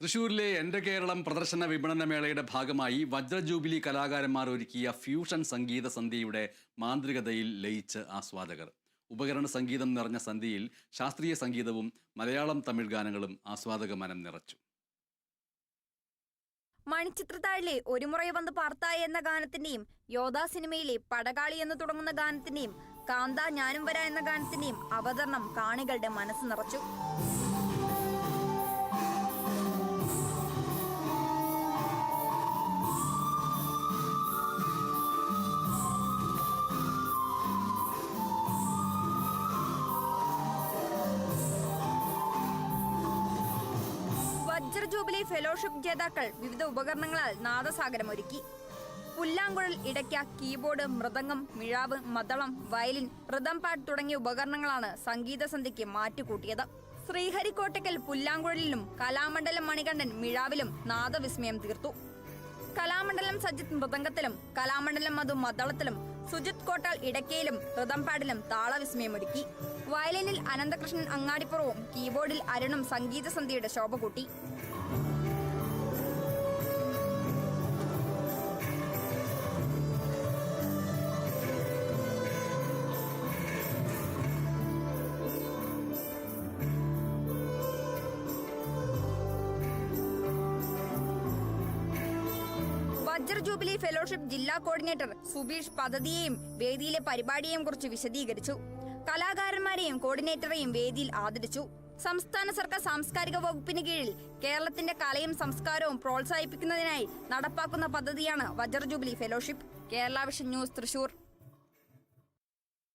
തൃശൂരിലെ എന്റെ കേരളം പ്രദർശന വിപണന മേളയുടെ ഭാഗമായി വജ്രജൂബിലി കലാകാരന്മാർ ഒരുക്കിയ ഫ്യൂഷൻ സംഗീത സന്ധ്യയുടെ മാന്ത്രികതയിൽ ലയിച്ച് ആസ്വാദകർ. ഉപകരണ സംഗീതം നിറഞ്ഞ സന്ധ്യയിൽ ശാസ്ത്രീയ സംഗീതവും മലയാളം തമിഴ് ഗാനങ്ങളും ആസ്വാദക മനം നിറച്ചു. മണിച്ചിത്രത്താഴിലെ ഒരു മുറയെ വന്ന് പാർത്തായ എന്ന ഗാനത്തിന്റെയും യോധ സിനിമയിലെ പടകാളി എന്ന് തുടങ്ങുന്ന ഗാനത്തിന്റെയും കാന്ത ഞാനും വരാ എന്ന ഗാനത്തിന്റെയും അവതരണം കാണികളുടെ മനസ്സ് നിറച്ചു. ജൂബിലി ഫെലോഷിപ്പ് ജേതാക്കൾ വിവിധ ഉപകരണങ്ങളാൽ നാദസാഗരം ഒരുക്കി. പുല്ലാങ്കുഴൽ ഇടയ്ക്ക കീബോർഡ് മൃദംഗം മിഴാവ് മദളം വയലിൻ പാഡ് തുടങ്ങിയ ഉപകരണങ്ങളാണ് സംഗീത സന്ധ്യയ്ക്ക് മാറ്റുകൂട്ടിയത്. ശ്രീഹരിക്കോട്ടയ്ക്കൽ പുല്ലാങ്കുഴലിലും കലാമണ്ഡലം മണികണ്ഠൻ മിഴാവിലും നാദവിസ്മയം തീർത്തു. കലാമണ്ഡലം സജിത് മൃദംഗത്തിലും കലാമണ്ഡലം മധു മദളത്തിലും സുജിത് കോട്ടാൽ ഇടയ്ക്കയിലും താളവിസ്മയം താളവിസ്മയമൊരുക്കി വയലിനിൽ അനന്തകൃഷ്ണൻ അങ്ങാടിപ്പുറവും കീബോർഡിൽ അരുണും സംഗീത സന്ധ്യയുടെ ശോഭ കൂട്ടി. വജ്ര ജൂബിലി ഫെലോഷിപ്പ് ജില്ലാ കോർഡിനേറ്റർ സുബീഷ് പദ്ധതിയെയും വേദിയിലെ പരിപാടിയെയും കുറിച്ച് വിശദീകരിച്ചു. കലാകാരന്മാരെയും കോർഡിനേറ്ററെയും വേദിയിൽ ആദരിച്ചു. സംസ്ഥാന സർക്കാർ സാംസ്കാരിക വകുപ്പിന് കീഴിൽ കേരളത്തിന്റെ കലയും സംസ്കാരവും പ്രോത്സാഹിപ്പിക്കുന്നതിനായി നടപ്പാക്കുന്ന പദ്ധതിയാണ് Vajra jubilee fellowship. Kerala vision news Thrissur.